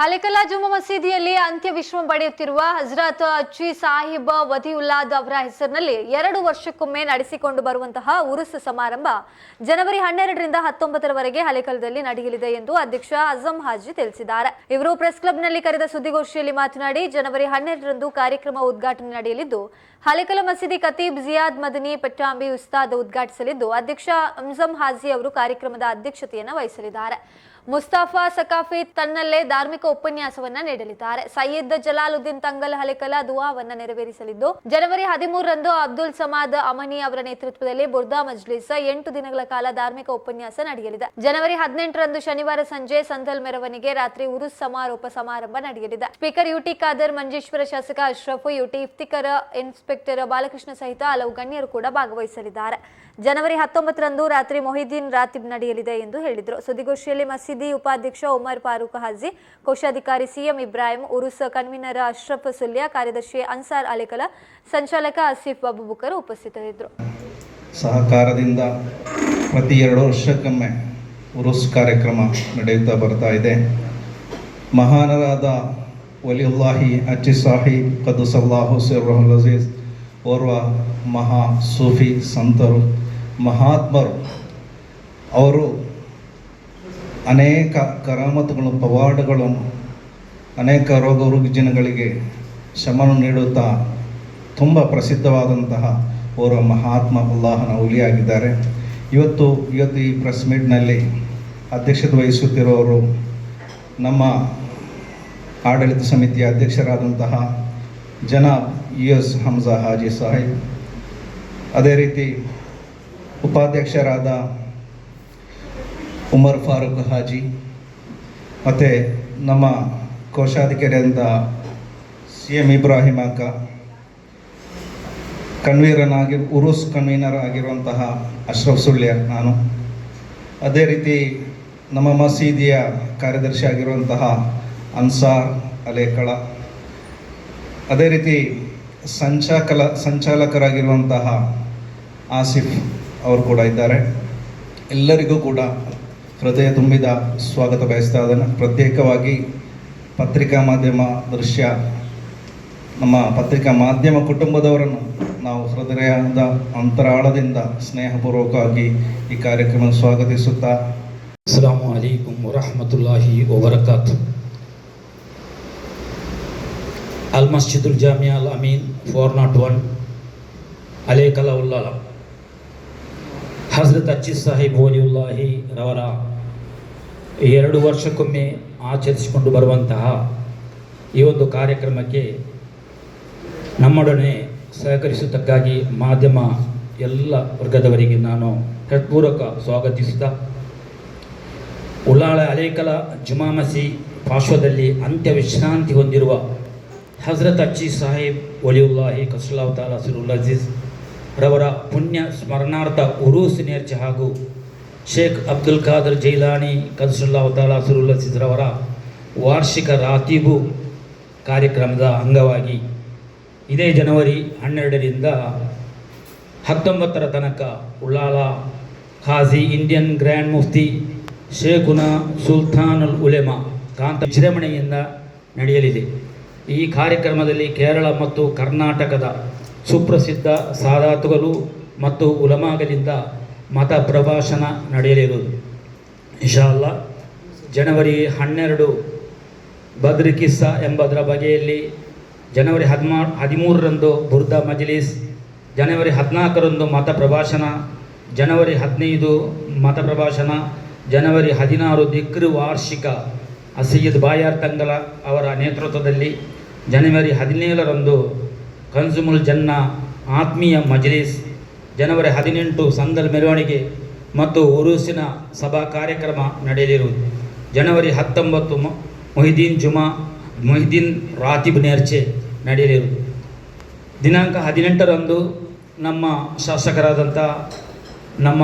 ಹಲೆಕಲ್ಲಾ ಜುಮ್ಮಾ ಮಸೀದಿಯಲ್ಲಿ ಅಂತ್ಯ ವಿಶ್ರಮ ಪಡೆಯುತ್ತಿರುವ ಹಜರತ್ ಅಚ್ಚಿ ಸಾಹಿಬ್ ವದಿಯುಲ್ಲಾದ್ ಅವರ ಹೆಸರಿನಲ್ಲಿ ಎರಡು ವರ್ಷಕ್ಕೊಮ್ಮೆ ನಡೆಸಿಕೊಂಡು ಬರುವಂತಹ ಉರುಸ್ ಸಮಾರಂಭ ಜನವರಿ ಹನ್ನೆರಡರಿಂದ ಹತ್ತೊಂಬತ್ತರವರೆಗೆ ಹಲೆಕಲ್ದಲ್ಲಿ ನಡೆಯಲಿದೆ ಎಂದು ಅಧ್ಯಕ್ಷ ಅಜಂ ಹಾಜಿ ತಿಳಿಸಿದ್ದಾರೆ. ಇವರು ಪ್ರೆಸ್ ಕ್ಲಬ್ನಲ್ಲಿ ಕರೆದ ಸುದ್ದಿಗೋಷ್ಠಿಯಲ್ಲಿ ಮಾತನಾಡಿ, ಜನವರಿ ಹನ್ನೆರಡರಂದು ಕಾರ್ಯಕ್ರಮ ಉದ್ಘಾಟನೆ ನಡೆಯಲಿದ್ದು ಹಲೆಕಲ ಮಸೀದಿ ಖತೀಬ್ ಜಿಯಾದ್ ಮದನಿ ಪಟ್ಟಾಂಬಿ ಉಸ್ತಾದ್ ಉದ್ಘಾಟಿಸಲಿದ್ದು, ಅಧ್ಯಕ್ಷ ಅಂಜಂ ಹಾಜಿ ಅವರು ಕಾರ್ಯಕ್ರಮದ ಅಧ್ಯಕ್ಷತೆಯನ್ನು ವಹಿಸಲಿದ್ದಾರೆ. ಮುಸ್ತಾಫಾ ಸಕಾಫಿ ತನ್ನಲ್ಲೇ ಧಾರ್ಮಿಕ ಉಪನ್ಯಾಸವನ್ನ ನೀಡಲಿದ್ದಾರೆ. ಸಯ್ಯದ್ ಜಲಾಲುದ್ದೀನ್ ತಂಗಲ್ ಹಲಿಕಲ ದುವಾವನ್ನ ನೆರವೇರಿಸಲಿದ್ದು, ಜನವರಿ ಹದಿಮೂರರಂದು ಅಬ್ದುಲ್ ಸಮಾದ್ ಅಮನಿ ಅವರ ನೇತೃತ್ವದಲ್ಲಿ ಬುರ್ದಾ ಮಜ್ಲಿಸ್ ಎಂಟು ದಿನಗಳ ಕಾಲ ಧಾರ್ಮಿಕ ಉಪನ್ಯಾಸ ನಡೆಯಲಿದೆ. ಜನವರಿ ಹದಿನೆಂಟರಂದು ಶನಿವಾರ ಸಂಜೆ ಸಂದಲ್ ಮೆರವಣಿಗೆ, ರಾತ್ರಿ ಉರುಸ್ ಸಮಾರೋಪ ಸಮಾರಂಭ ನಡೆಯಲಿದೆ. ಸ್ಪೀಕರ್ ಯುಟಿ ಖಾದರ್, ಮಂಜೇಶ್ವರ ಶಾಸಕ ಅಶ್ರಫ್, ಯುಟಿ ಇಫ್ತಿಕರ್ ಇನ್ಸ್ಪೆಕ್ಟರ್ ಬಾಲಕೃಷ್ಣ ಸಹಿತ ಹಲವು ಗಣ್ಯರು ಕೂಡ ಭಾಗವಹಿಸಲಿದ್ದಾರೆ. ಜನವರಿ ಹತ್ತೊಂಬತ್ತರಂದು ರಾತ್ರಿ ಮೊಹಿದ್ದೀನ್ ರಾತಿಬ್ ನಡೆಯಲಿದೆ ಎಂದು ಹೇಳಿದರು. ಸುದ್ದಿಗೋಷ್ಠಿಯಲ್ಲಿ ಮಸೀದಿ ಉಪಾಧ್ಯಕ್ಷ ಉಮರ್ ಫಾರೂಕ್ ಹಾಜಿ, ಕೋಶಾಧಿಕಾರಿ ಸಿಎಂ ಇಬ್ರಾಹಿಂ, ಉರುಸ್ ಕನ್ವೀನರ್ ಅಶ್ರಫ್ ಸುಲ್ಯ, ಕಾರ್ಯದರ್ಶಿ ಅನ್ಸಾರ್ ಅಲೆಕಲ, ಸಂಚಾಲಕ ಆಸಿಫ್ ಅಬುಬಕರ್ ಉಪಸ್ಥಿತರಿದ್ದರು. ಸಹಕಾರದಿಂದ ಪ್ರತಿ ಎರಡು ವರ್ಷಕ್ಕೊಮ್ಮೆ ಉರುಸ್ ಕಾರ್ಯಕ್ರಮ ನಡೆಯುತ್ತಾ ಬರ್ತಾ ಇದೆ. ಮಹಾನರಾದ ವಲಿಯುಲ್ಲಾಹಿ ಅಚ್ಚಿ ಸಾಹಿಬ್ ಕದುಸಲ್ಲಾಹು ಸಿರ್ರಹುಲ್ ಅಜೀಜ್ ಓರ್ವ ಮಹಾ ಸೂಫಿ ಸಂತರು ಮಹಾತ್ಮರು, ಅವರು ಅನೇಕ ಕರಾಮತುಗಳು ಪವಾಡಗಳನ್ನು, ಅನೇಕ ರೋಗ ರುಗ್ಜಿನಗಳಿಗೆ ಶಮನ ನೀಡುತ್ತಾ ತುಂಬ ಪ್ರಸಿದ್ಧವಾದಂತಹ ಓರ್ವ ಮಹಾತ್ಮ ಅಲ್ಲಾಹನ ಹುಲಿಯಾಗಿದ್ದಾರೆ. ಇವತ್ತು ಇವತ್ತು ಈ ಪ್ರೆಸ್ ಮೀಟ್ನಲ್ಲಿ ಅಧ್ಯಕ್ಷತೆ ವಹಿಸುತ್ತಿರುವವರು ನಮ್ಮ ಆಡಳಿತ ಸಮಿತಿಯ ಅಧ್ಯಕ್ಷರಾದಂತಹ ಜನಾಬ್ ಯು ಎಸ್ ಹಮ್ಜಾ ಹಾಜಿ ಸಾಹಿಬ್. ಅದೇ ರೀತಿ ಉಪಾಧ್ಯಕ್ಷರಾದ ಉಮರ್ ಫಾರೂಕ್ ಹಾಜಿ, ಮತ್ತು ನಮ್ಮ ಕೋಶಾಧಿಕಾರಿಯಾದ ಸಿ ಎಂ ಇಬ್ರಾಹಿಂ ಅಕ್ಕ ಕನ್ವೀನರಾಗಿ, ಉರುಸ್ ಕನ್ವೀನರ್ ಆಗಿರುವಂತಹ ಅಶ್ರಫ್ ಸುಳ್ಯ ನಾನು. ಅದೇ ರೀತಿ ನಮ್ಮ ಮಸೀದಿಯ ಕಾರ್ಯದರ್ಶಿ ಆಗಿರುವಂತಹ ಅನ್ಸಾರ್ ಅಲೇಕಳ ಅದೇ ರೀತಿ ಸಂಚಾಕಲ, ಸಂಚಾಲಕರಾಗಿರುವಂತಹ ಆಸಿಫ್ ಅವರು ಕೂಡ ಇದ್ದಾರೆ. ಎಲ್ಲರಿಗೂ ಕೂಡ ಹೃದಯ ತುಂಬಿದ ಸ್ವಾಗತ ಬಯಸ್ತಾ ಇದ್ದಾನೆ. ಪ್ರತ್ಯೇಕವಾಗಿ ಪತ್ರಿಕಾ ಮಾಧ್ಯಮ ದೃಶ್ಯ, ನಮ್ಮ ಪತ್ರಿಕಾ ಮಾಧ್ಯಮ ಕುಟುಂಬದವರನ್ನು ನಾವು ಹೃದಯದ ಅಂತರಾಳದಿಂದ ಸ್ನೇಹಪೂರ್ವಕವಾಗಿ ಈ ಕಾರ್ಯಕ್ರಮ ಸ್ವಾಗತಿಸುತ್ತಾ. Assam ಅಲೈಕುಂ ವರಹಮತುಲ್ಲಾಹಿ ವಬರಕಾತ್. Al Masjidul Jamia Al Ameen, four nought one Alekala Ulla ಹಜರತ್ ಅಚ್ಚಿ ಸಾಹೇಬ್ ಓಲಿಯುಲ್ಲಾಹಿ ರವರ ಎರಡು ವರ್ಷಕ್ಕೊಮ್ಮೆ ಆಚರಿಸಿಕೊಂಡು ಬರುವಂತಹ ಈ ಒಂದು ಕಾರ್ಯಕ್ರಮಕ್ಕೆ ನಮ್ಮೊಡನೆ ಸಹಕರಿಸುವುದಕ್ಕಾಗಿ ಮಾಧ್ಯಮ ಎಲ್ಲ ವರ್ಗದವರಿಗೆ ನಾನು ಹೃತ್ಪೂರ್ವಕ ಸ್ವಾಗತಿಸಿದ ಉಳ್ಳಾಳ ಅಲೇಕಲ ಜುಮಾ ಮಸಿ ಪಾರ್ಶ್ವದಲ್ಲಿ ಅಂತ್ಯ ವಿಶ್ರಾಂತಿ ಹೊಂದಿರುವ ಹಜರತ್ ಅಚ್ಚಿ ಸಾಹೇಬ್ ಒಲಿಯುಲ್ಲಾಹಿ ಕಸುಲ್ಲಾಹ್ ತಾಲಾ ಸಿರುಲ್ ಅಜೀಜ್ ರವರ ಪುಣ್ಯ ಸ್ಮರಣಾರ್ಥ ಉರೂಸ್ ನೇರ್ಚೆ ಹಾಗೂ ಶೇಖ್ ಅಬ್ದುಲ್ ಖಾದರ್ ಜೈಲಾನಿ ಕನ್ಸುಲ್ಲಾ ತಾಲಾ ಸಿರುಲ್ ಅಜೀಜ್ ರವರ ವಾರ್ಷಿಕ ರಾತೀಬು ಕಾರ್ಯಕ್ರಮದ ಅಂಗವಾಗಿ ಇದೇ ಜನವರಿ ಹನ್ನೆರಡರಿಂದ ಹತ್ತೊಂಬತ್ತರ ತನಕ ಉಳ್ಳಾಲ ಖಾಜಿ ಇಂಡಿಯನ್ ಗ್ರ್ಯಾಂಡ್ ಮುಫ್ತಿ ಶೇಖುನ ಸುಲ್ತಾನುಲ್ ಉಲೆಮಾ ಕಾಂತ ವಿಜೃಂಭಣೆಯಿಂದ ನಡೆಯಲಿದೆ. ಈ ಕಾರ್ಯಕ್ರಮದಲ್ಲಿ ಕೇರಳ ಮತ್ತು ಕರ್ನಾಟಕದ ಸುಪ್ರಸಿದ್ಧ ಸಾದಾತುಗಳು ಮತ್ತು ಉಲಮಾಗಳಿಂದ ಮತ ಪ್ರಭಾಷಣ ನಡೆಯಲಿರುವುದು. ಇಶಾಲ್ಲ ಜನವರಿ ಹನ್ನೆರಡು ಬದ್ರಿ ಕಿಸ್ಸಾ ಎಂಬುದರ ಬಗೆಯಲ್ಲಿ ಜನವರಿ ಹದಿಮಾ, ಹದಿಮೂರರಂದು ಬುರ್ದಾ ಮಜ್ಲಿಸ್, ಜನವರಿ ಹದಿನಾಲ್ಕರಂದು ಮತ ಪ್ರಭಾಷಣ ಜನವರಿ ಹದಿನೈದು ಮತ ಪ್ರಭಾಷಣ ಜನವರಿ ಹದಿನಾರು ದಿಕ್ರು ವಾರ್ಷಿಕ ಅಸಯ್ಯದ್ ಬಾಯಾರ್ ತಂಗಲ ಅವರ ನೇತೃತ್ವದಲ್ಲಿ, ಜನವರಿ ಹದಿನೇಳರಂದು ಕನ್ಸುಮುಲ್ ಜನ್ನ ಆತ್ಮೀಯ ಮಜ್ಲಿಸ್, ಜನವರಿ ಹದಿನೆಂಟು ಸಂದಲ್ ಮೆರವಣಿಗೆ ಮತ್ತು ಉರುಸಿನ ಸಭಾ ಕಾರ್ಯಕ್ರಮ ನಡೆಯಲಿರುವುದು. ಜನವರಿ ಹತ್ತೊಂಬತ್ತು ಮೊಹಿದ್ದೀನ್ ಮೊಹಿದೀನ್ ಜುಮಾ ಮೊಹಿದೀನ್ ರಾತಿಬ್ ನೇರ್ಚೆ ನಡೆಯಲಿರುವುದು. ದಿನಾಂಕ ಹದಿನೆಂಟರಂದು ನಮ್ಮ ಶಾಸಕರಾದಂಥ ನಮ್ಮ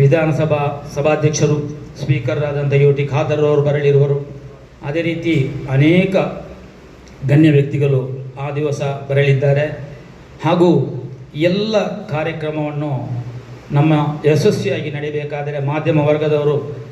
ವಿಧಾನಸಭಾ ಸಭಾಧ್ಯಕ್ಷರು ಸ್ಪೀಕರ್ ಆದಂಥ ಯು ಟಿ ಖಾದರ್ ಅವರು ಬರಲಿರುವರು. ಅದೇ ರೀತಿ ಅನೇಕ ಗಣ್ಯ ವ್ಯಕ್ತಿಗಳು ಆ ದಿವಸ ಬರಲಿದ್ದಾರೆ. ಹಾಗೂ ಎಲ್ಲ ಕಾರ್ಯಕ್ರಮವನ್ನು ನಮ್ಮ ಯಶಸ್ವಿಯಾಗಿ ನಡೆಯಬೇಕಾದರೆ ಮಾಧ್ಯಮ ವರ್ಗದವರು